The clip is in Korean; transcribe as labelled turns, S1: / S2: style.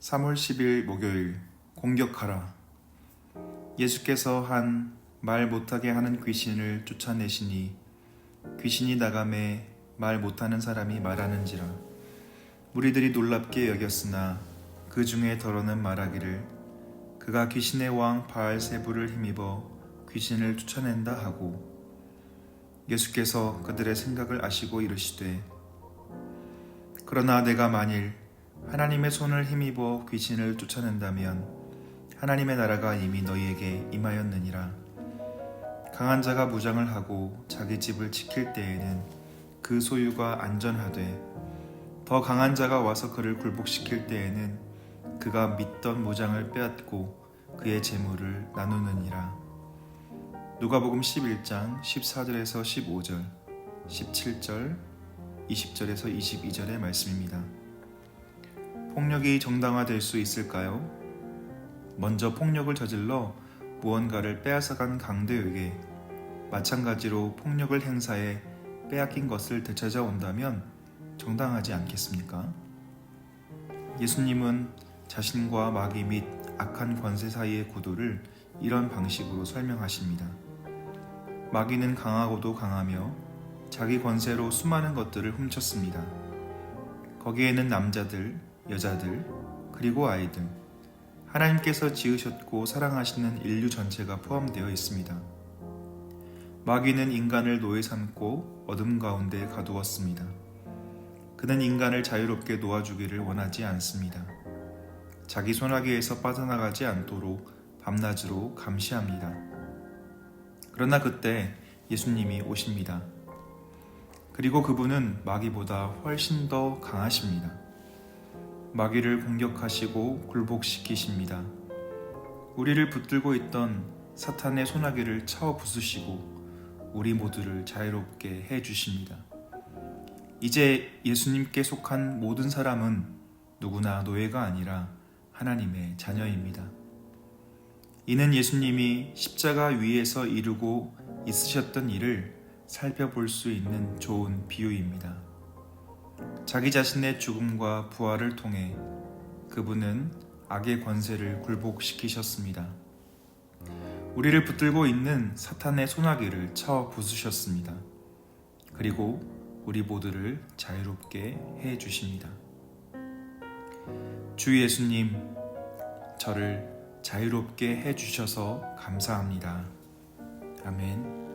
S1: 3월 10일 목요일 공격하라. 예수께서 한 말 못하게 하는 귀신을 쫓아내시니 귀신이 나감에 말 못하는 사람이 말하는지라 무리들이 놀랍게 여겼으나 그 중에 더러는 말하기를 그가 귀신의 왕 바알세부를 힘입어 귀신을 쫓아낸다 하고 예수께서 그들의 생각을 아시고 이르시되 그러나 내가 만일 하나님의 손을 힘입어 귀신을 쫓아낸다면 하나님의 나라가 이미 너희에게 임하였느니라. 강한 자가 무장을 하고 자기 집을 지킬 때에는 그 소유가 안전하되 더 강한 자가 와서 그를 굴복시킬 때에는 그가 믿던 무장을 빼앗고 그의 재물을 나누느니라. 누가복음 11장 14절에서 15절, 17절, 20절에서 22절의 말씀입니다. 폭력이 정당화될 수 있을까요? 먼저 폭력을 저질러 무언가를 빼앗아간 강대에게 마찬가지로 폭력을 행사해 빼앗긴 것을 되찾아 온다면 정당하지 않겠습니까? 예수님은 자신과 마귀 및 악한 권세 사이의 구도를 이런 방식으로 설명하십니다. 마귀는 강하고도 강하며 자기 권세로 수많은 것들을 훔쳤습니다. 거기에는 남자들, 여자들, 그리고 아이들, 하나님께서 지으셨고 사랑하시는 인류 전체가 포함되어 있습니다. 마귀는 인간을 노예 삼고 어둠 가운데 가두었습니다. 그는 인간을 자유롭게 놓아주기를 원하지 않습니다. 자기 손아귀에서 빠져나가지 않도록 밤낮으로 감시합니다. 그러나 그때 예수님이 오십니다. 그리고 그분은 마귀보다 훨씬 더 강하십니다. 마귀를 공격하시고 굴복시키십니다. 우리를 붙들고 있던 사탄의 소나기를 차어 부수시고 우리 모두를 자유롭게 해 주십니다. 이제 예수님께 속한 모든 사람은 누구나 노예가 아니라 하나님의 자녀입니다. 이는 예수님이 십자가 위에서 이루고 있으셨던 일을 살펴볼 수 있는 좋은 비유입니다. 자기 자신의 죽음과 부활을 통해 그분은 악의 권세를 굴복시키셨습니다. 우리를 붙들고 있는 사탄의 소나기를 쳐 부수셨습니다. 그리고 우리 모두를 자유롭게 해 주십니다. 주 예수님, 저를 자유롭게 해 주셔서 감사합니다. 아멘.